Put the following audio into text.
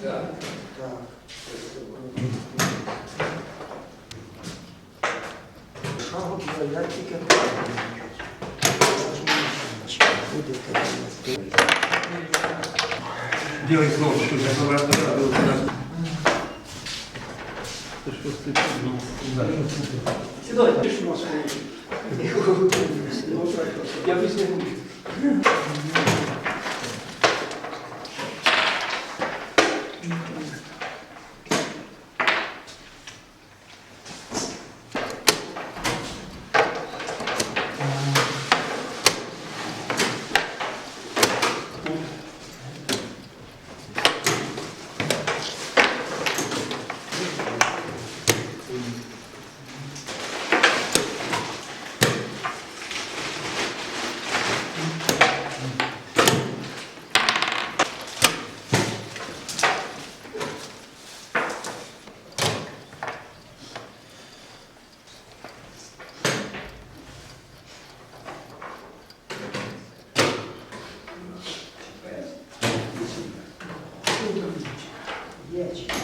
Так. Так. А от я, я тільки будете робити. Делай слово, что я говорю, да, да, да. Ты что, ты, ну, да. Сідай, пишемо свої. Я після Mm-hmm. Дякую.